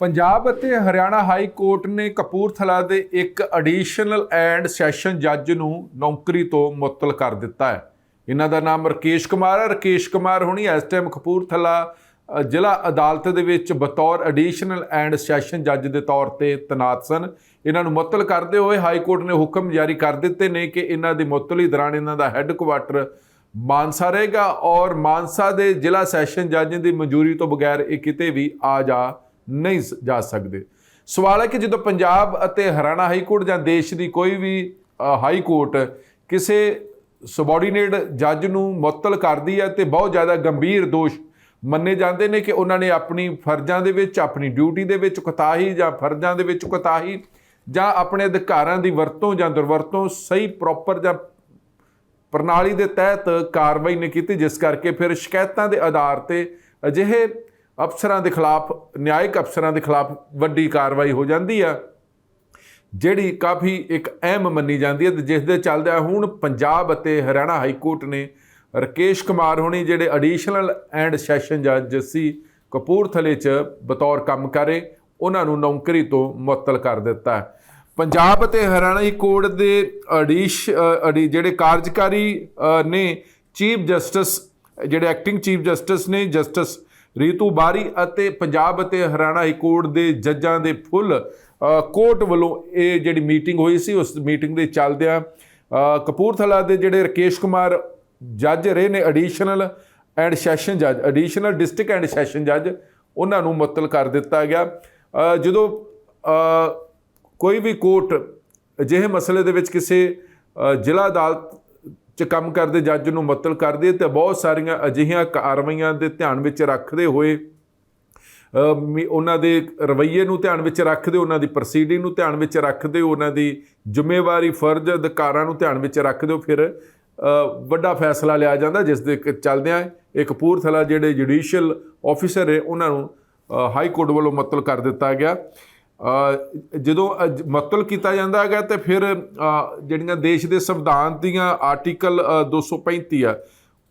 ਪੰਜਾਬ ਅਤੇ Haryana high court ਨੇ ਕਪੂਰਥਲਾ ਦੇ ਇੱਕ ਐਡੀਸ਼ਨਲ ਐਂਡ ਸੈਸ਼ਨ ਜੱਜ ਨੂੰ ਨੌਕਰੀ ਤੋਂ ਮੁਅੱਤਲ ਕਰ ਦਿੱਤਾ ਹੈ। ਇਹਨਾਂ ਦਾ ਨਾਮ ਰਕੇਸ਼ ਕੁਮਾਰ ਹੈ। ਰਕੇਸ਼ ਕੁਮਾਰ ਹੁਣੀ ਇਸ ਟਾਈਮ ਕਪੂਰਥਲਾ ਜ਼ਿਲ੍ਹਾ ਅਦਾਲਤ ਦੇ ਵਿੱਚ ਬਤੌਰ ਐਡੀਸ਼ਨਲ ਐਂਡ ਸੈਸ਼ਨ ਜੱਜ ਦੇ ਤੌਰ ਤੇ ਤੈਨਾਤ ਸਨ। ਇਹਨਾਂ ਨੂੰ ਮੁਅੱਤਲ ਕਰਦੇ ਹੋਏ ਹਾਈ ਕੋਰਟ ਨੇ ਹੁਕਮ ਜਾਰੀ ਕਰ ਦਿੱਤੇ ਨੇ ਕਿ ਇਹਨਾਂ ਦੀ ਮੁਅੱਤਲੀ ਦੌਰਾਨ ਇਹਨਾਂ ਦਾ ਹੈੱਡਕੁਆਟਰ ਮਾਨਸਾ ਰਹੇਗਾ ਔਰ ਮਾਨਸਾ ਦੇ ਜ਼ਿਲ੍ਹਾ ਸੈਸ਼ਨ ਜੱਜ ਦੀ ਮਨਜ਼ੂਰੀ ਤੋਂ ਬਗੈਰ ਇਹ ਕਿਤੇ ਵੀ ਆ ਜਾ ਨਹੀਂ ਸ- ਜਾ ਸਕਦੇ। ਸਵਾਲ ਹੈ ਕਿ ਜਦੋਂ ਪੰਜਾਬ ਅਤੇ ਹਰਿਆਣਾ ਹਾਈ ਕੋਰਟ ਜਾਂ ਦੇਸ਼ ਦੀ ਕੋਈ ਵੀ ਹਾਈ ਕੋਰਟ ਕਿਸੇ ਸਬੋਰਡੀਨੇਟ ਜੱਜ ਨੂੰ ਮੁਅੱਤਲ ਕਰਦੀ ਹੈ ਤੇ ਬਹੁਤ ਜ਼ਿਆਦਾ ਗੰਭੀਰ ਦੋਸ਼ ਮੰਨੇ ਜਾਂਦੇ ਨੇ ਕਿ ਉਹਨਾਂ ਨੇ ਆਪਣੀ ਫਰਜ਼ਾਂ ਦੇ ਵਿੱਚ, ਆਪਣੀ ਡਿਊਟੀ ਦੇ ਵਿੱਚ ਕੁਤਾਹੀ ਜਾਂ ਫਰਜ਼ਾਂ ਦੇ ਵਿੱਚ ਕੁਤਾਹੀ ਜਾਂ ਆਪਣੇ ਅਧਿਕਾਰਾਂ ਦੀ ਵਰਤੋਂ ਜਾਂ ਦੁਰਵਰਤੋਂ ਸਹੀ, ਪ੍ਰੋਪਰ ਜਾਂ ਪ੍ਰਣਾਲੀ ਦੇ ਤਹਿਤ ਕਾਰਵਾਈ ਨਹੀਂ ਕੀਤੀ, ਜਿਸ ਕਰਕੇ ਫਿਰ ਸ਼ਿਕਾਇਤਾਂ ਦੇ ਆਧਾਰ ਤੇ ਅਜਿਹੇ ਅਫਸਰਾਂ ਦੇ ਖਿਲਾਫ, ਨਿਆਇਕ ਅਫਸਰਾਂ ਦੇ ਖਿਲਾਫ ਵੱਡੀ ਕਾਰਵਾਈ ਹੋ ਜਾਂਦੀ ਆ, ਜਿਹੜੀ ਕਾਫੀ ਇੱਕ ਅਹਿਮ ਮੰਨੀ ਜਾਂਦੀ ਹੈ ਤੇ ਜਿਸ ਦੇ ਚੱਲਦਿਆਂ ਹੁਣ ਪੰਜਾਬ ਅਤੇ ਹਰਿਆਣਾ ਹਾਈ ਕੋਰਟ ਨੇ ਰਕੇਸ਼ ਕੁਮਾਰ ਹੋਣੀ ਜਿਹੜੇ ਐਡੀਸ਼ਨਲ ਐਂਡ ਸੈਸ਼ਨ ਜੱਜ ਸੀ ਕਪੂਰਥਲੇ 'ਚ ਬਤੌਰ ਕੰਮ ਕਰੇ ਉਹਨਾਂ ਨੂੰ ਨੌਕਰੀ ਤੋਂ ਮੁਅੱਤਲ ਕਰ ਦਿੱਤਾ ਪੰਜਾਬ ਅਤੇ ਹਰਿਆਣਾ ਹਾਈ ਕੋਰਟ ਦੇ ਅਡੀਸ਼ ਅਡੀ ਜਿਹੜੇ ਕਾਰਜਕਾਰੀ ਨੇ ਚੀਫ ਜਸਟਿਸ, ਜਿਹੜੇ ਐਕਟਿੰਗ ਚੀਫ ਜਸਟਿਸ ਨੇ ਜਸਟਿਸ ਰੀਤੂ ਬਾਰੀ ਅਤੇ ਪੰਜਾਬ ਅਤੇ ਹਰਿਆਣਾ ਹਾਈ ਕੋਰਟ ਦੇ ਜੱਜਾਂ ਦੇ ਫੁੱਲ ਕੋਰਟ ਵੱਲੋਂ ਇਹ ਜਿਹੜੀ ਮੀਟਿੰਗ ਹੋਈ ਸੀ, ਉਸ ਮੀਟਿੰਗ ਦੇ ਚੱਲਦਿਆਂ ਕਪੂਰਥਲਾ ਦੇ ਜਿਹੜੇ ਰਕੇਸ਼ ਕੁਮਾਰ ਜੱਜ ਰਹੇ ਨੇ ਐਡੀਸ਼ਨਲ ਐਂਡ ਸੈਸ਼ਨ ਜੱਜ ਐਡੀਸ਼ਨਲ ਡਿਸਟ੍ਰਿਕਟ ਐਂਡ ਸੈਸ਼ਨ ਜੱਜ ਉਹਨਾਂ ਨੂੰ ਮੁਅੱਤਲ ਕਰ ਦਿੱਤਾ ਗਿਆ। ਜਦੋਂ ਕੋਈ ਵੀ ਕੋਰਟ ਅਜਿਹੇ ਮਸਲੇ ਦੇ ਵਿੱਚ ਕਿਸੇ ਜ਼ਿਲ੍ਹਾ ਅਦਾਲਤ ਚ ਕੰਮ ਕਰਦੇ ਜੱਜ ਨੂੰ ਮੁਅੱਤਲ ਕਰਦੇ ਹੈ ਤੇ ਬਹੁਤ ਸਾਰੀਆਂ ਅਜਿਹੀਆਂ ਕਾਰਵਾਈਆਂ ਦੇ ਧਿਆਨ ਵਿੱਚ ਰੱਖਦੇ ਹੋਏ ਉਹਨਾਂ ਦੇ ਰਵੱਈਏ ਨੂੰ ਧਿਆਨ ਵਿੱਚ ਰੱਖਦੇ, ਉਹਨਾਂ ਦੀ ਪ੍ਰੋਸੀਡਿੰਗ ਨੂੰ ਧਿਆਨ ਵਿੱਚ ਰੱਖਦੇ, ਉਹਨਾਂ ਦੀ ਜ਼ਿੰਮੇਵਾਰੀ, ਫਰਜ਼, ਅਧਿਕਾਰਾਂ ਨੂੰ ਧਿਆਨ ਵਿੱਚ ਰੱਖਦੇ ਹੋ ਫਿਰ ਵੱਡਾ ਫੈਸਲਾ ਲਿਆ ਜਾਂਦਾ, ਜਿਸ ਦੇ ਕ- ਚੱਲਦਿਆਂ ਇਹ ਕਪੂਰਥਲਾ ਜਿਹੜੇ ਜੁਡੀਸ਼ੀਅਲ ਆਫੀਸਰ ਹੈ ਉਹਨਾਂ ਨੂੰ ਹਾਈ ਕੋਰਟ ਵੱਲੋਂ ਮੁਅੱਤਲ ਕਰ ਦਿੱਤਾ ਗਿਆ। ਜਦੋਂ ਅਜ- ਮੁਅੱਤਲ ਕੀਤਾ ਜਾਂਦਾ ਹੈਗਾ ਤੇ ਫਿਰ ਜਿਹੜੀਆਂ ਦੇਸ਼ ਦੇ ਸੰਵਿਧਾਨ ਦੀਆਂ ਆਰਟੀਕਲ ਅ, 235 ਆ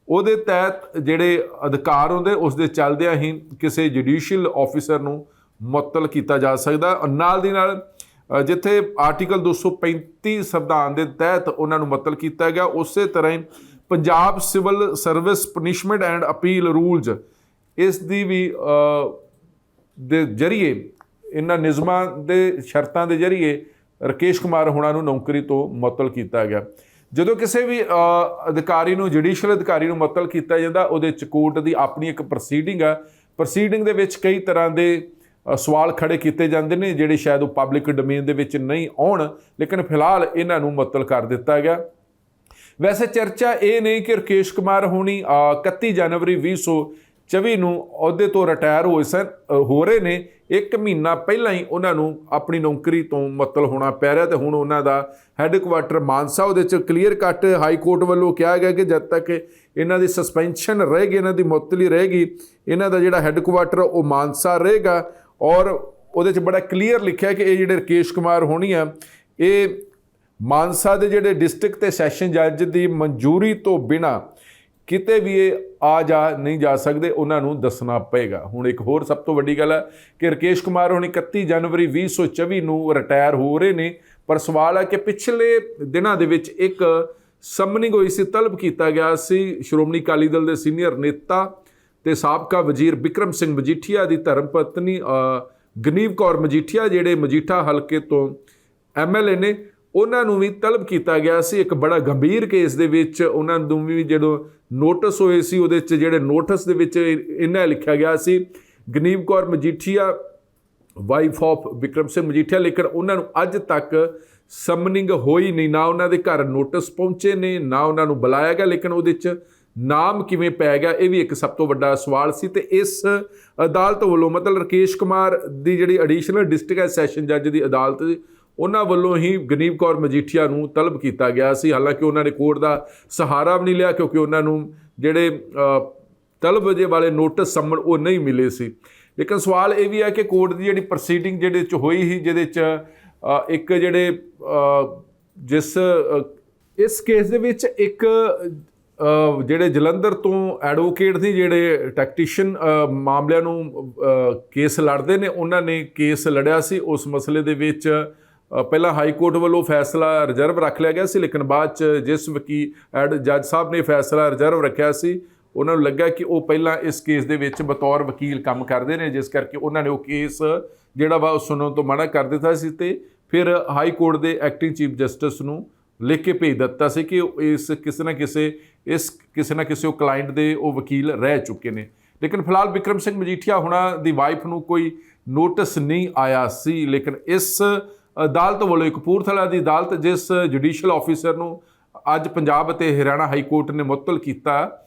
ਉਹਦੇ ਤਹਿਤ ਜਿਹੜੇ ਅਧਿਕਾਰ ਹੁੰਦੇ ਉਸ ਦੇ ਚੱਲਦਿਆਂ ਹੀ ਕਿਸੇ ਜੁਡੀਸ਼ੀਅਲ ਆਫੀਸਰ ਨੂੰ ਮੁਅੱਤਲ ਕੀਤਾ ਜਾ ਸਕਦਾ। ਔਰ ਨਾਲ ਦੀ ਨਾਲ ਜਿੱਥੇ ਆਰਟੀਕਲ 235 ਸੰਵਿਧਾਨ ਦੇ ਤਹਿਤ ਉਹਨਾਂ ਨੂੰ ਮੁਅੱਤਲ ਕੀਤਾ ਗਿਆ ਉਸੇ ਤਰ੍ਹਾਂ ਹੀ Punjab civil service punishment and appeal rules ਇਸ ਦੀ ਵੀ ਦੇ ਜਰੀਏ ਇਹਨਾਂ ਨਿਯਮਾਂ ਦੇ ਸ਼ਰਤਾਂ ਦੇ ਜਰੀਏ ਰਕੇਸ਼ ਕੁਮਾਰ ਹੋਣਾ ਨੂੰ ਨੌਕਰੀ ਤੋਂ ਮੁਅੱਤਲ ਕੀਤਾ ਗਿਆ। ਜਦੋਂ ਕਿਸੇ ਵੀ ਅਧਿਕਾਰੀ ਨੂੰ ਜੁਡੀਸ਼ੀਅਲ ਅਧਿਕਾਰੀ ਨੂੰ ਮੁਅੱਤਲ ਕੀਤਾ ਜਾਂਦਾ ਉਹਦੇ ਚ ਕੋਰਟ ਦੀ ਆਪਣੀ ਇੱਕ ਪ੍ਰੋਸੀਡਿੰਗ ਆ। ਪ੍ਰੋਸੀਡਿੰਗ ਦੇ ਵਿੱਚ ਕਈ ਤਰ੍ਹਾਂ ਦੇ ਸਵਾਲ ਖੜੇ ਕੀਤੇ ਜਾਂਦੇ ਨੇ ਜਿਹੜੇ ਸ਼ਾਇਦ ਉਹ ਪਬਲਿਕ ਡੋਮੇਨ ਦੇ ਵਿੱਚ ਨਹੀਂ ਆਉਣ ਲੇਕਿਨ ਫਿਲਹਾਲ ਇਹਨਾਂ ਨੂੰ ਮੁਅੱਤਲ ਕਰ ਦਿੱਤਾ ਗਿਆ। ਵੈਸੇ ਚਰਚਾ ਇਹ ਨਹੀਂ ਕਿ ਰਕੇਸ਼ ਕੁਮਾਰ ਹੋਣੀ ਅ, 31 ਜਨਵਰੀ 2024 ਨੂੰ ਅਹੁਦੇ ਤੋਂ ਰਿਟਾਇਰ ਹੋਏ ਸਨ ਹੋ ਰਹੇ ਨੇ। ਇੱਕ ਮਹੀਨਾ ਪਹਿਲਾਂ ਹੀ ਉਹਨਾਂ ਨੂੰ ਆਪਣੀ ਨੌਕਰੀ ਤੋਂ ਮੁਅੱਤਲ ਹੋਣਾ ਪੈ ਰਿਹਾ ਤੇ ਹੁਣ ਉਹਨਾਂ ਦਾ ਹੈੱਡਕੁਆਟਰ ਮਾਨਸਾ, ਉਹਦੇ ਚ ਕਲੀਅਰ ਕੱਟ ਹਾਈ ਕੋਰਟ ਵੱਲੋਂ ਕਿਹਾ ਗਿਆ ਕਿ ਜਦ ਤੱਕ ਇਹਨਾਂ ਦੀ ਸਸਪੈਂਸ਼ਨ ਰਹੇਗੀ, ਇਹਨਾਂ ਦੀ ਮੁਅੱਤਲੀ ਰਹੇਗੀ, ਇਹਨਾਂ ਦਾ ਜਿਹੜਾ ਹੈੱਡਕੁਆਟਰ ਉਹ ਮਾਨਸਾ ਰਹੇਗਾ ਔਰ ਉਹਦੇ ਚ ਬੜਾ ਕਲੀਅਰ ਲਿਖਿਆ ਕਿ ਇਹ ਜਿਹੜੇ ਰਕੇਸ਼ ਕੁਮਾਰ ਹੋਣੀ ਆ, ਇਹ ਮਾਨਸਾ ਦੇ ਜਿਹੜੇ ਡਿਸਟ੍ਰਿਕਟ ਤੇ ਸੈਸ਼ਨ ਜੱਜ ਦੀ ਮਨਜ਼ੂਰੀ ਤੋਂ ਬਿਨਾ ਕਿਤੇ ਵੀ ਇਹ ਆ ਜਾ, ਨਹੀਂ ਜਾ ਸਕਦੇ, ਉਹਨਾਂ ਨੂੰ ਦੱਸਣਾ ਪਏਗਾ। ਹੁਣ ਇੱਕ ਹੋਰ ਸਭ ਤੋਂ ਵੱਡੀ ਗੱਲ ਹੈ ਕਿ ਰਕੇਸ਼ ਕੁਮਾਰ ਹੁਣ 31 ਜਨਵਰੀ 2024 ਨੂੰ ਰਿਟਾਇਰ ਹੋ ਰਹੇ ਨੇ, ਪਰ ਸਵਾਲ ਹੈ ਕਿ ਪਿਛਲੇ ਦਿਨਾਂ ਦੇ ਵਿੱਚ ਇੱਕ ਸਮਨਿੰਗ ਹੋਈ ਸੀ, ਤਲਬ ਕੀਤਾ ਗਿਆ ਸੀ, ਸ਼੍ਰੋਮਣੀ ਅਕਾਲੀ ਦਲ ਦੇ ਸੀਨੀਅਰ ਨੇਤਾ ਤੇ ਸਾਬਕਾ ਵਜ਼ੀਰ ਬਿਕਰਮ ਸਿੰਘ ਮਜੀਠੀਆ ਦੀ ਧਰਮ ਪਤਨੀ ਗਨੀਵ ਕੌਰ ਮਜੀਠੀਆ, ਜਿਹੜੇ ਮਜੀਠਾ ਹਲਕੇ ਤੋਂ ਐਮਐਲਏ ਨੇ ਉਹਨਾਂ ਨੂੰ ਵੀ ਤਲਬ ਕੀਤਾ ਗਿਆ ਸੀ, ਇੱਕ ਬੜਾ ਗੰਭੀਰ ਕੇਸ ਦੇ ਵਿੱਚ, ਉਹਨਾਂ ਨੂੰ ਵੀ ਜਦੋਂ ਨੋਟਿਸ ਹੋਏ ਸੀ, ਉਹਦੇ ਵਿੱਚ ਜਿਹੜੇ ਨੋਟਿਸ ਦੇ ਵਿੱਚ ਇਹਨਾਂ ਲਿਖਿਆ ਗਿਆ ਸੀ, ਗਨੀਵ ਕੌਰ ਮਜੀਠੀਆ ਵਾਈਫ ਆਫ ਵਿਕਰਮ ਸਿੰਘ ਮਜੀਠੀਆ, ਲੇਕਿਨ ਉਹਨਾਂ ਨੂੰ ਅੱਜ ਤੱਕ ਸਮਨਿੰਗ ਹੋਈ ਨਹੀਂ, ਨਾ ਉਹਨਾਂ ਦੇ ਘਰ ਨੋਟਿਸ ਪਹੁੰਚੇ ਨੇ, ਨਾ ਉਹਨਾਂ ਨੂੰ ਬੁਲਾਇਆ ਗਿਆ, ਲੇਕਿਨ ਉਹਦੇ ਚ ਨਾਮ ਕਿਵੇਂ ਪੈ ਗਿਆ, ਇਹ ਵੀ ਇੱਕ ਸਭ ਤੋਂ ਵੱਡਾ ਸਵਾਲ ਸੀ। ਤੇ ਇਸ ਅਦਾਲਤ ਵੱਲੋਂ ਮਤਲਬ ਰਕੇਸ਼ ਕੁਮਾਰ ਦੀ ਜਿਹੜੀ ਐਡੀਸ਼ਨਲ ਡਿਸਟ੍ਰਿਕਟ ਸੈਸ਼ਨ ਜੱਜ ਦੀ ਅਦਾਲਤ ਉਹਨਾਂ ਵੱਲੋਂ ਹੀ ਗਨੀਵ ਕੌਰ ਮਜੀਠੀਆ ਨੂੰ ਤਲਬ ਕੀਤਾ ਗਿਆ ਸੀ। ਹਾਲਾਂਕਿ ਉਹਨਾਂ ਨੇ ਕੋਰਟ ਦਾ ਸਹਾਰਾ ਵੀ ਨਹੀਂ ਲਿਆ ਕਿਉਂਕਿ ਉਹਨਾਂ ਨੂੰ ਜਿਹੜੇ ਤਲਬ ਜੇ ਵਾਲੇ ਨੋਟਿਸ ਸੰਮਣ ਉਹ ਨਹੀਂ ਮਿਲੇ ਸੀ। ਲੇਕਿਨ ਸਵਾਲ ਇਹ ਵੀ ਹੈ ਕਿ ਕੋਰਟ ਦੀ ਜਿਹੜੀ ਪ੍ਰੋਸੀਡਿੰਗ ਜਿਹਦੇ ਚ ਹੋਈ ਸੀ, ਜਿਹਦੇ ਚ ਇੱਕ ਜਿਹੜੇ ਜਿਸ ਇਸ ਕੇਸ ਦੇ ਵਿੱਚ ਇੱਕ ਜਿਹੜੇ ਜਲੰਧਰ ਤੋਂ ਐਡਵੋਕੇਟ ਦੀ ਜਿਹੜੇ ਟੈਕਟੀਸ਼ੀਅਨ ਮਾਮਲਿਆਂ ਨੂੰ ਕੇਸ ਲੜਦੇ ਨੇ, ਉਹਨਾਂ ਨੇ ਕੇਸ ਲੜਿਆ ਸੀ। ਉਸ ਮਸਲੇ ਦੇ ਵਿੱਚ ਪਹਿਲਾਂ ਹਾਈ ਕੋਰਟ ਵੱਲੋਂ ਫੈਸਲਾ ਰਿਜ਼ਰਵ ਰੱਖ ਲਿਆ ਗਿਆ ਸੀ, ਲੇਕਿਨ ਬਾਅਦ ਚ ਜਿਸ ਵਕੀਲ ਐਡ ਜੱਜ ਸਾਹਿਬ ਨੇ ਫੈਸਲਾ ਰਿਜ਼ਰਵ ਰੱਖਿਆ ਸੀ, ਉਹਨਾਂ ਨੂੰ ਲੱਗਾ ਕਿ ਉਹ ਪਹਿਲਾਂ ਇਸ ਕੇਸ ਦੇ ਵਿੱਚ ਬਤੌਰ ਵਕੀਲ ਕੰਮ ਕਰਦੇ ਨੇ, ਜਿਸ ਕਰਕੇ ਉਹਨਾਂ ਨੇ ਉਹ ਕੇਸ ਜਿਹੜਾ ਵਾ ਉਹ ਸੁਣਨ ਤੋਂ ਮਨਾ ਕਰ ਦਿੱਤਾ ਸੀ ਤੇ ਫਿਰ ਹਾਈ ਕੋਰਟ ਦੇ ਐਕਟਿੰਗ ਚੀਫ ਜਸਟਿਸ ਨੂੰ ਲਿਖ ਕੇ ਭੇਜ ਦਿੱਤਾ ਸੀ ਕਿ ਇਸ ਕਿਸੇ ਨਾ ਕਿਸੇ, ਇਸ ਕਿਸੇ ਨਾ ਕਿਸੇ ਉਹ ਕਲਾਇੰਟ ਦੇ ਉਹ ਵਕੀਲ ਰਹਿ ਚੁੱਕੇ ਨੇ। ਲੇਕਿਨ ਫਿਲਹਾਲ ਵਿਕਰਮ ਸਿੰਘ ਮਜੀਠੀਆ ਹੁਣਾਂ ਦੀ ਵਾਈਫ ਨੂੰ ਕੋਈ ਨੋਟਿਸ ਨਹੀਂ ਆਇਆ ਸੀ, ਲੇਕਿਨ ਇਸ ਅਦਾਲਤ ਵੱਲੋਂ ਕਪੂਰਥਲਾ ਦੀ ਅਦਾਲਤ ਜਿਸ ਜੁਡੀਸ਼ੀਅਲ ਆਫੀਸਰ ਨੂੰ ਅੱਜ ਪੰਜਾਬ ਅਤੇ ਹਰਿਆਣਾ ਹਾਈ ਕੋਰਟ ਨੇ ਮੁਅੱਤਲ ਕੀਤਾ,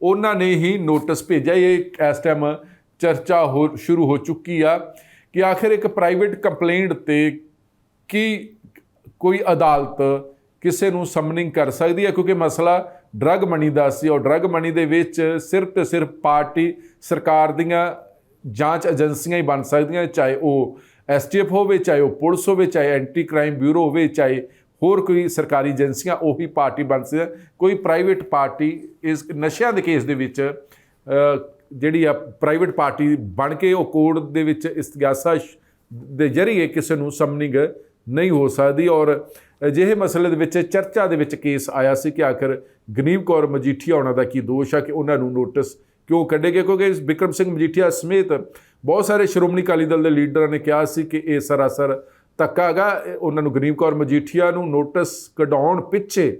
ਉਹਨਾਂ ਨੇ ਹੀ ਨੋਟਿਸ ਭੇਜਿਆ। ਇਹ ਇਸ ਟਾਈਮ ਚਰਚਾ ਹੋ, ਸ਼ੁਰੂ ਹੋ ਚੁੱਕੀ ਆ ਕਿ ਆਖਿਰ ਇੱਕ ਪ੍ਰਾਈਵੇਟ ਕੰਪਲੇਂਟ ਤੇ ਕੀ ਕੋਈ ਅਦਾਲਤ ਕਿਸੇ ਨੂੰ ਸਮਨਿੰਗ ਕਰ ਸਕਦੀ ਹੈ ਕਿਉਂਕਿ ਮਸਲਾ ਡਰੱਗ ਮਨੀ ਦਾ ਸੀ ਔਰ ਡਰੱਗ ਮਨੀ ਦੇ ਵਿੱਚ ਸਿਰਫ ਤੇ ਸਿਰਫ ਪਾਰਟੀ ਸਰਕਾਰ ਦੀਆਂ ਜਾਂਚ ਏਜੰਸੀਆਂ ਹੀ ਬਣ ਸਕਦੀਆਂ, ਚਾਹੇ ਉਹ ਐਸਟੀਐਫ ਹੋਵੇ ਚਾਹੇ ਉਹ ਪੁਲਿਸ ਹੋਵੇ ਚਾਹੇ ਐਂਟੀ ਕ੍ਰਾਈਮ ਬਿਊਰੋ ਹੋਵੇ ਚਾਹੇ ਹੋਰ ਕੋਈ ਸਰਕਾਰੀ ਏਜੰਸੀਆਂ ਉਹੀ ਪਾਰਟੀ ਬਣ ਸਕਦੀ ਕੋਈ ਪ੍ਰਾਈਵੇਟ ਪਾਰਟੀ ਇਸ ਨਸ਼ਿਆਂ ਦੇ ਕੇਸ ਦੇ ਵਿੱਚ ਜਿਹੜੀ ਆ ਪ੍ਰਾਈਵੇਟ ਪਾਰਟੀ ਬਣ ਕੇ ਉਹ ਕੋਰਟ ਦੇ ਵਿੱਚ ਇਸਤਗਾਸਾ ਦੇ ਜ਼ਰੀਏ ਕਿਸੇ ਨੂੰ ਸਮਨਿੰਗ ਨਹੀਂ ਹੋ ਸਕਦੀ ਔਰ ਅਜਿਹੇ ਮਸਲੇ ਦੇ ਵਿੱਚ ਚਰਚਾ ਦੇ ਵਿੱਚ ਕੇਸ ਆਇਆ ਸੀ ਕਿ ਆਖਰ ਗਨੀਵ ਕੌਰ ਮਜੀਠੀਆ ਉਹਨਾਂ ਦਾ ਕੀ ਦੋਸ਼ ਆ ਕਿ ਉਹਨਾਂ ਨੂੰ ਨੋਟਿਸ ਕਿਉਂ ਕੱਢੇ ਗਏ? ਕਿਉਂਕਿ ਇਸ ਵਿਕਰਮ ਸਿੰਘ ਮਜੀਠੀਆ ਸਮੇਤ ਬਹੁਤ ਸਾਰੇ ਸ਼੍ਰੋਮਣੀ ਅਕਾਲੀ ਦਲ ਦੇ ਲੀਡਰਾਂ ਨੇ ਕਿਹਾ ਸੀ ਕਿ ਇਹ ਸਰਾਸਰ ਧੱਕਾ ਹੈਗਾ। ਉਹਨਾਂ ਨੂੰ ਗਰੀਬ ਕੌਰ ਮਜੀਠੀਆ ਨੂੰ ਨੋਟਿਸ ਕਢਾਉਣ ਪਿੱਛੇ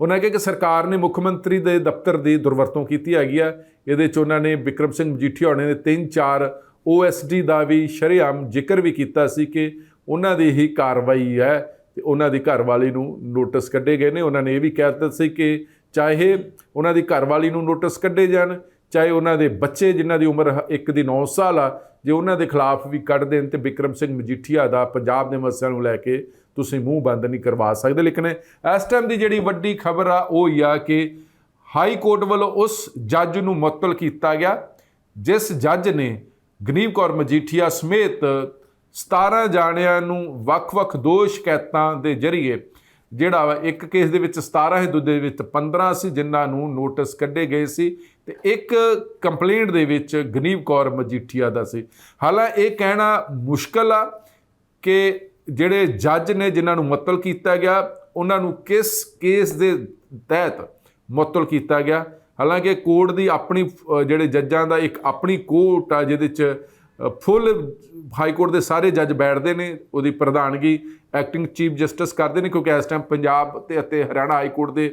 ਉਹਨਾਂ ਕਿਹਾ ਕਿ ਸਰਕਾਰ ਨੇ ਮੁੱਖ ਮੰਤਰੀ ਦੇ ਦਫ਼ਤਰ ਦੀ ਦੁਰਵਰਤੋਂ ਕੀਤੀ ਹੈਗੀ ਆ। ਇਹਦੇ ਚ ਉਹਨਾਂ ਨੇ ਵਿਕਰਮ ਸਿੰਘ ਮਜੀਠੀਆ ਹੋਣੇ ਦੇ ਤਿੰਨ ਚਾਰ ਓਐਸਡੀ ਦਾ ਵੀ ਸ਼ਰੇਆਮ ਜ਼ਿਕਰ ਵੀ ਕੀਤਾ ਸੀ ਕਿ ਉਹਨਾਂ ਦੀ ਹੀ ਕਾਰਵਾਈ ਹੈ ਤੇ ਉਹਨਾਂ ਦੀ ਘਰਵਾਲੀ ਨੂੰ ਨੋਟਿਸ ਕੱਢੇ ਗਏ ਨੇ। ਉਹਨਾਂ ਨੇ ਇਹ ਵੀ ਕਹਿ ਦਿੱਤਾ ਸੀ ਕਿ ਚਾਹੇ ਉਹਨਾਂ ਦੀ ਘਰਵਾਲੀ ਨੂੰ ਨੋਟਿਸ ਕੱਢੇ ਜਾਣ, ਚਾਹੇ ਉਹਨਾਂ ਦੇ ਬੱਚੇ ਜਿਨ੍ਹਾਂ ਦੀ ਉਮਰ ਇੱਕ ਦੀ 9 ਸਾਲ ਆ, ਜੇ ਉਹਨਾਂ ਦੇ ਖਿਲਾਫ ਵੀ ਕੱਢ ਦੇਣ ਤੇ ਵਿਕਰਮ ਸਿੰਘ ਮਜੀਠੀਆ ਦਾ ਪੰਜਾਬ ਦੇ ਮਸਲਿਆਂ ਨੂੰ ਲੈ ਕੇ ਤੁਸੀਂ ਮੂੰਹ ਬੰਦ ਨਹੀਂ ਕਰਵਾ ਸਕਦੇ ਲੇਕਿਨ ਇਸ ਟਾਈਮ ਦੀ ਜਿਹੜੀ ਵੱਡੀ ਖਬਰ ਆ, ਉਹ ਹੀ ਆ ਕਿ ਹਾਈ ਕੋਰਟ ਵੱਲੋਂ ਉਸ ਜੱਜ ਨੂੰ ਮੁਅੱਤਲ ਕੀਤਾ ਗਿਆ, ਜਿਸ ਜੱਜ ਨੇ ਗਨੀਵ ਕੌਰ ਮਜੀਠੀਆ ਸਮੇਤ 17 ਜਾਣਿਆਂ ਨੂੰ ਵੱਖ-ਵੱਖ ਦੋ ਸ਼ਿਕਾਇਤਾਂ ਦੇ ਜ਼ਰੀਏ ਜਿਹੜਾ ਵਾ ਇੱਕ ਕੇਸ ਦੇ ਵਿੱਚ 17 ਹੈ ਦੂਜੇ ਦੇ ਵਿੱਚ 15 ਸੀ, ਜਿਨ੍ਹਾਂ ਨੂੰ ਨੋਟਿਸ ਕੱਢੇ ਗਏ ਸੀ। ਤੇ ਇੱਕ ਕੰਪਲੇਂਟ ਦੇ ਵਿੱਚ ਗਨੀਵ ਕੌਰ ਮਜੀਠੀਆ ਦਾ ਸੀ। ਹਾਲਾਂ ਇਹ ਕਹਿਣਾ ਮੁਸ਼ਕਲ ਆ ਕਿ ਜਿਹੜੇ ਜੱਜ ਨੇ ਜਿਨ੍ਹਾਂ ਨੂੰ ਮੁਅੱਤਲ ਕੀਤਾ ਗਿਆ, ਉਹਨਾਂ ਨੂੰ ਕਿਸ ਕੇਸ ਦੇ ਤਹਿਤ ਮੁਅੱਤਲ ਕੀਤਾ ਗਿਆ? ਹਾਲਾਂਕਿ ਕੋਰਟ ਦੀ ਆਪਣੀ ਜਿਹੜੇ ਜੱਜਾਂ ਦਾ ਇੱਕ ਆਪਣੀ ਕੋਰਟ ਆ, ਜਿਹਦੇ ਚ ਫੁੱਲ ਹਾਈ ਕੋਰਟ ਦੇ ਸਾਰੇ ਜੱਜ ਬੈਠਦੇ ਨੇ, ਉਹਦੀ ਪ੍ਰਧਾਨਗੀ ਐਕਟਿੰਗ ਚੀਫ ਜਸਟਿਸ ਕਰਦੇ ਨੇ, ਕਿਉਂਕਿ ਇਸ ਟਾਈਮ ਪੰਜਾਬ ਤੇ ਅਤੇ ਹਰਿਆਣਾ ਹਾਈ ਕੋਰਟ ਦੇ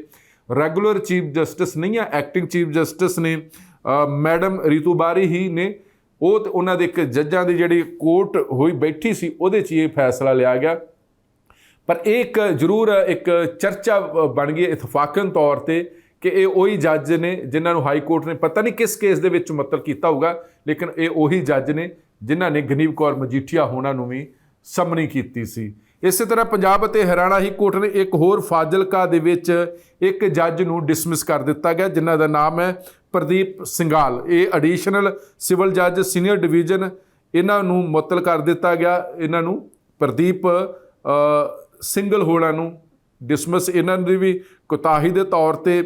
ਰੈਗੂਲਰ ਚੀਫ ਜਸਟਿਸ ਨਹੀਂ ਆ ਐਕਟਿੰਗ ਚੀਫ ਜਸਟਿਸ ਨੇ ਮੈਡਮ ਰੀਤੂ ਬਾਰੀ ਹੀ ਨੇ। ਉਹ ਤੇ ਉਹਨਾਂ ਦੇ ਇੱਕ ਜੱਜਾਂ ਦੀ ਜਿਹੜੀ ਕੋਰਟ ਹੋਈ ਬੈਠੀ ਸੀ, ਉਹਦੇ 'ਚ ਇਹ ਫੈਸਲਾ ਲਿਆ ਗਿਆ। ਪਰ ਇਹ ਇੱਕ ਜ਼ਰੂਰ ਇੱਕ ਚਰਚਾ ਬਣ ਗਈ ਇਤਫਾਕਨ ਤੌਰ ਤੇ। ਕਿ ਇਹ ਉਹੀ ਜੱਜ ਨੇ ਜਿਨ੍ਹਾਂ ਨੂੰ ਹਾਈ ਕੋਰਟ ਨੇ ਪਤਾ ਨਹੀਂ ਕਿਸ ਕੇਸ ਦੇ ਵਿੱਚ ਮੁਅੱਤਲ ਕੀਤਾ ਹੋਊਗਾ, ਲੇਕਿਨ ਇਹ ਉਹੀ ਜੱਜ ਨੇ ਜਿਨ੍ਹਾਂ ਨੇ ਗਨੀਵ ਕੌਰ ਮਜੀਠੀਆ ਹੋਣਾ ਨੂੰ ਵੀ ਸਮਨੀ ਕੀਤੀ ਸੀ। ਇਸੇ ਤਰ੍ਹਾਂ ਪੰਜਾਬ ਅਤੇ ਹਰਿਆਣਾ ਹਾਈ ਕੋਰਟ ਨੇ ਇੱਕ ਹੋਰ ਫਾਜ਼ਿਲਕਾ ਦੇ ਵਿੱਚ ਇੱਕ ਜੱਜ ਨੂੰ ਡਿਸਮਿਸ ਕਰ ਦਿੱਤਾ ਗਿਆ, ਜਿਨ੍ਹਾਂ ਦਾ ਨਾਮ ਹੈ ਪ੍ਰਦੀਪ ਸਿੰਗਾਲ। ਇਹ ਐਡੀਸ਼ਨਲ ਸਿਵਲ ਜੱਜ ਸੀਨੀਅਰ ਡਿਵੀਜ਼ਨ ਇਹਨਾਂ ਨੂੰ ਮੁਅੱਤਲ ਕਰ ਦਿੱਤਾ ਗਿਆ। ਇਹਨਾਂ ਨੂੰ ਪ੍ਰਦੀਪ ਸਿੰਗਲ ਹੋਣਾ ਨੂੰ ਡਿਸਮਿਸ ਇਹਨਾਂ ਦੀ ਵੀ ਕੁਤਾਹੀ ਦੇ ਤੌਰ ਤੇ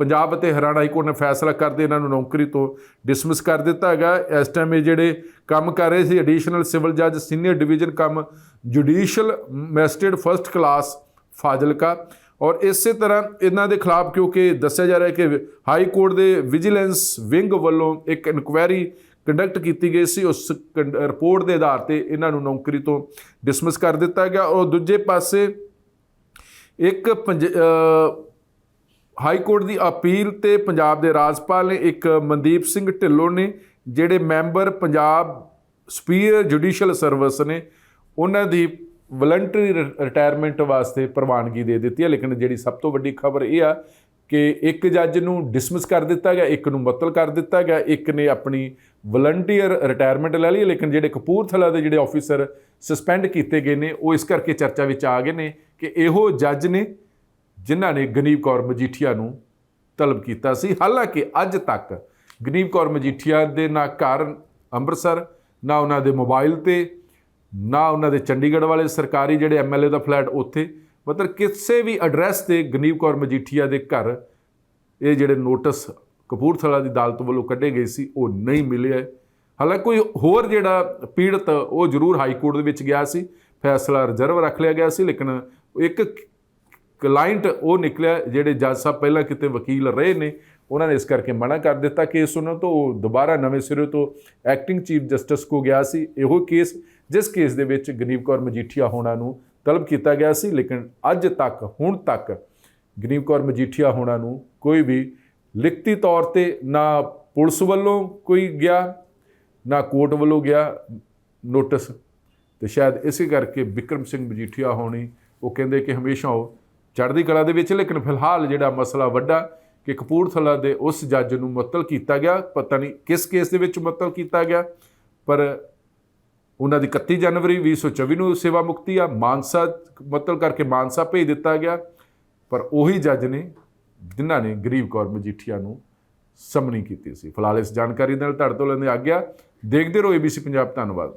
ਪੰਜਾਬ ਅਤੇ ਹਰਿਆਣਾ ਹਾਈ ਕੋਰਟ ਨੇ ਫੈਸਲਾ ਕਰਦੇ ਇਹਨਾਂ ਨੂੰ ਨੌਕਰੀ ਤੋਂ ਡਿਸਮਿਸ ਕਰ ਦਿੱਤਾ ਹੈਗਾ। ਇਸ ਟਾਈਮ ਇਹ ਜਿਹੜੇ ਕੰਮ ਕਰ ਰਹੇ ਸੀ ਐਡੀਸ਼ਨਲ ਸਿਵਲ ਜੱਜ ਸੀਨੀਅਰ ਡਿਵੀਜ਼ਨ ਕੰਮ judicial magistrate first class Fazilka. ਔਰ ਇਸੇ ਤਰ੍ਹਾਂ ਇਹਨਾਂ ਦੇ ਖਿਲਾਫ ਕਿਉਂਕਿ ਦੱਸਿਆ ਜਾ ਰਿਹਾ ਹੈ ਕਿ ਹਾਈ ਕੋਰਟ ਦੇ ਵਿਜੀਲੈਂਸ ਵਿੰਗ ਵੱਲੋਂ ਇੱਕ ਇਨਕੁਆਇਰੀ ਕੰਡਕਟ ਕੀਤੀ ਗਈ ਸੀ, ਉਸ ਕੰਡ- ਰਿਪੋਰਟ ਦੇ ਆਧਾਰ ਤੇ ਇਹਨਾਂ ਨੂੰ ਨੌਕਰੀ ਤੋਂ ਡਿਸਮਿਸ ਕਰ ਦਿੱਤਾ ਗਿਆ। ਔਰ ਦੂਜੇ ਪਾਸੇ ਇੱਕ ਪੰਜ ਹਾਈ ਕੋਰਟ ਦੀ ਅਪੀਲ ਤੇ ਪੰਜਾਬ ਦੇ ਰਾਜਪਾਲ ਨੇ ਇੱਕ ਮਨਦੀਪ ਸਿੰਘ ਢਿੱਲੋਂ ਨੇ, ਜਿਹੜੇ member Punjab superior judicial service ਨੇ, ਉਹਨਾਂ ਦੀ ਵਲੰਟਰੀ ਰਿਟਾਇਰਮੈਂਟ ਵਾਸਤੇ ਪ੍ਰਵਾਨਗੀ ਦੇ ਦਿੱਤੀ ਹੈ। ਲੇਕਿਨ ਜਿਹੜੀ ਸਭ ਤੋਂ ਵੱਡੀ ਖਬਰ ਇਹ ਆ ਕਿ ਇੱਕ ਜੱਜ ਨੂੰ ਡਿਸਮਿਸ ਕਰ ਦਿੱਤਾ ਗਿਆ, ਇੱਕ ਨੂੰ ਮੁਅੱਤਲ ਕਰ ਦਿੱਤਾ ਗਿਆ, ਇੱਕ ਨੇ ਆਪਣੀ ਵਲੰਟੀਅਰ ਰਿਟਾਇਰਮੈਂਟ ਲੈ ਲਈ ਲੇਕਿਨ ਜਿਹੜੇ ਕਪੂਰਥਲਾ ਦੇ ਜਿਹੜੇ ਆਫੀਸਰ ਸਸਪੈਂਡ ਕੀਤੇ ਗਏ ਨੇ, ਉਹ ਇਸ ਕਰਕੇ ਚਰਚਾ ਵਿੱਚ ਆ ਗਏ ਨੇ ਕਿ ਇਹੋ ਜੱਜ ਨੇ ਜਿਨ੍ਹਾਂ ਨੇ ਗਨੀਵ ਕੌਰ ਮਜੀਠੀਆ ਨੂੰ ਤਲਬ ਕੀਤਾ ਸੀ। ਹਾਲਾਂਕਿ ਅੱਜ ਤੱਕ ਗਨੀਵ ਕੌਰ ਮਜੀਠੀਆ ਦੇ ਨਾ ਘਰ ਅੰਮ੍ਰਿਤਸਰ, ਨਾ ਉਹਨਾਂ ਦੇ ਮੋਬਾਈਲ ਤੇ, ਨਾ ਉਹਨਾਂ ਦੇ ਚੰਡੀਗੜ੍ਹ ਵਾਲੇ ਸਰਕਾਰੀ ਜਿਹੜੇ ਐਮਐਲਏ ਦਾ ਫਲੈਟ ਉੱਥੇ। ਮਤਲਬ ਕਿਸੇ ਵੀ ਐਡਰੈਸ ਤੇ ਗਨੀਵ ਕੌਰ ਮਜੀਠੀਆ ਦੇ ਘਰ ਇਹ ਜਿਹੜੇ ਨੋਟਿਸ ਕਪੂਰਥਲਾ ਦੀ ਅਦਾਲਤ ਵੱਲੋਂ ਕੱਢੇ ਗਏ ਸੀ, ਉਹ ਨਹੀਂ ਮਿਲੇ ਹੈ। ਹਾਲਾਂਕਿ ਕੋਈ ਹੋਰ ਜਿਹੜਾ ਪੀੜਤ ਉਹ ਜ਼ਰੂਰ ਹਾਈ ਕੋਰਟ ਦੇ ਵਿੱਚ ਗਿਆ ਸੀ। ਫੈਸਲਾ ਰਿਜ਼ਰਵ ਰੱਖ ਲਿਆ ਗਿਆ ਸੀ, ਲੇਕਿਨ ਇੱਕ ਕਲਾਇੰਟ ਉਹ ਨਿਕਲਿਆ ਜਿਹੜੇ ਜੱਜ ਸਾਹਿਬ ਪਹਿਲਾਂ ਕਿਤੇ ਵਕੀਲ ਰਹੇ ਨੇ, ਉਹਨਾਂ ਨੇ ਇਸ ਕਰਕੇ ਮਨਾ ਕਰ ਦਿੱਤਾ ਕੇਸ ਉਹਨਾਂ ਤੋਂ, ਉਹ ਦੁਬਾਰਾ ਨਵੇਂ ਸਿਰੇ ਤੋਂ ਐਕਟਿੰਗ ਚੀਫ ਜਸਟਿਸ ਕੋ ਗਿਆ ਸੀ। ਇਹੋ ਕੇਸ ਜਿਸ ਕੇਸ ਦੇ ਵਿੱਚ ਗਨੀਵ ਕੌਰ ਮਜੀਠੀਆ ਹੋਣਾ ਨੂੰ ਤਲਬ ਕੀਤਾ ਗਿਆ ਸੀ, ਲੇਕਿਨ ਅੱਜ ਤੱਕ, ਹੁਣ ਤੱਕ ਗਨੀਵ ਕੌਰ ਮਜੀਠੀਆ ਹੋਣਾ ਨੂੰ ਕੋਈ ਵੀ ਲਿਖਤੀ ਤੌਰ ਤੇ ਨਾ ਪੁਲਿਸ ਵੱਲੋਂ ਕੋਈ ਗਿਆ, ਨਾ ਕੋਰਟ ਵੱਲੋਂ ਗਿਆ ਨੋਟਿਸ ਤੇ ਸ਼ਾਇਦ ਇਸੇ ਕਰਕੇ ਵਿਕਰਮ ਸਿੰਘ ਮਜੀਠੀਆ ਹੋਣੀ, ਉਹ ਕਹਿੰਦੇ ਕਿ ਹਮੇਸ਼ਾ ਉਹ ਚੜ੍ਹਦੀ ਕਲਾ ਦੇ ਵਿੱਚ, ਲੇਕਿਨ ਫਿਲਹਾਲ ਜਿਹੜਾ ਮਸਲਾ ਵੱਡਾ ਕਿ ਕਪੂਰਥਲਾ ਦੇ ਉਸ ਜੱਜ ਨੂੰ ਮੁਅੱਤਲ ਕੀਤਾ ਗਿਆ, ਪਤਾ ਨਹੀਂ ਕਿਸ ਕੇਸ ਦੇ ਵਿੱਚ ਮੁਅੱਤਲ ਕੀਤਾ ਗਿਆ, ਪਰ ਉਹਨਾਂ ਦੀ 31 ਜਨਵਰੀ 2024 ਨੂੰ ਸੇਵਾ ਮੁਕਤੀ ਆ, ਮਾਨਸਾ ਮੁਅੱਤਲ ਕਰਕੇ ਮਾਨਸਾ ਭੇਜ ਦਿੱਤਾ ਗਿਆ, ਪਰ ਉਹੀ ਜੱਜ ਨੇ, ਜਿਨ੍ਹਾਂ ਨੇ ਗਰੀਬ ਕੌਰ ਮਜੀਠੀਆ ਨੂੰ ਸਮਣੀ ਕੀਤੀ ਸੀ। ਫਿਲਹਾਲ ਇਸ ਜਾਣਕਾਰੀ ਨਾਲ ਤੁਹਾਡੇ ਤੋਂ ਲੈਂਦੇ ਆ ਗਿਆ ਦੇਖਦੇ ਰਹੋ ABC ਪੰਜਾਬ, ਧੰਨਵਾਦ।